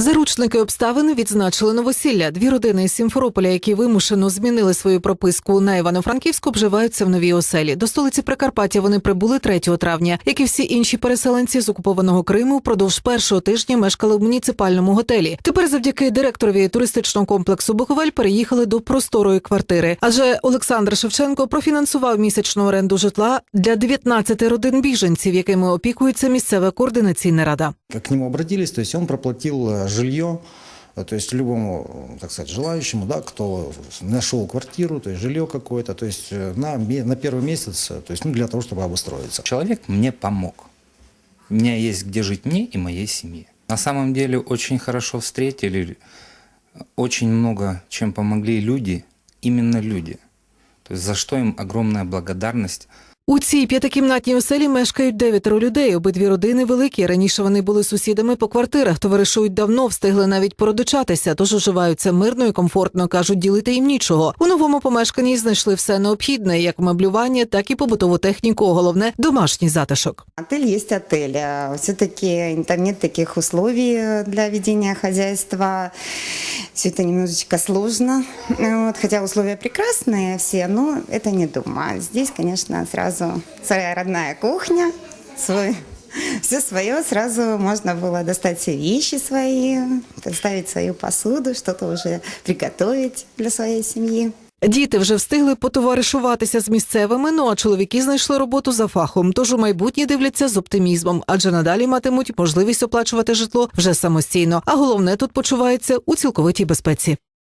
Заручники обставини відзначили новосілля. Дві родини із Сімферополя, які вимушено змінили свою прописку на Івано-Франківську, обживаються в новій оселі. До столиці Прикарпаття вони прибули 3 травня. Як і всі інші переселенці з окупованого Криму, впродовж першого тижня мешкали в муніципальному готелі. Тепер, завдяки директорові туристичного комплексу Буковель, переїхали до просторої квартири. Адже Олександр Шевченко профінансував місячну оренду житла для 19 родин біженців, якими опікується місцева координаційна рада. К нему обратились, то есть он проплатил э, жилье, э, то есть любому, э, так сказать, желающему, да, кто нашел квартиру, то есть жилье какое-то, то есть э, на, на первый месяц, то есть ну, для того, чтобы обустроиться. Человек мне помог. У меня есть где жить мне и моей семье. На самом деле очень хорошо встретили, очень много чем помогли люди, именно люди. То есть за что им огромная благодарность. У цій п'ятикімнатній оселі мешкають дев'ятеро людей. Обидві родини великі. Раніше вони були сусідами по квартирах, товаришують давно, встигли навіть породичатися, тож оживаються мирно і комфортно. кажуть, ділити їм нічого. У новому помешканні знайшли все необхідне, як меблювання, так і побутову техніку. Головне домашній затишок. Отель есть отель. Все-таки там нет таких условий э, для ведения хозяйства. Все это немножечко сложно. Вот, хотя условия прекрасные все, но это не дома. Здесь, конечно, сразу своя родная кухня, свой все свое, сразу можно было достать все вещи свои, поставить свою посуду, что-то уже приготовить для своей семьи. Діти вже встигли потоваришуватися з місцевими. Ну а чоловіки знайшли роботу за фахом. Тож у майбутнє дивляться з оптимізмом, адже надалі матимуть можливість оплачувати житло вже самостійно. А головне тут почувається у цілковитій безпеці.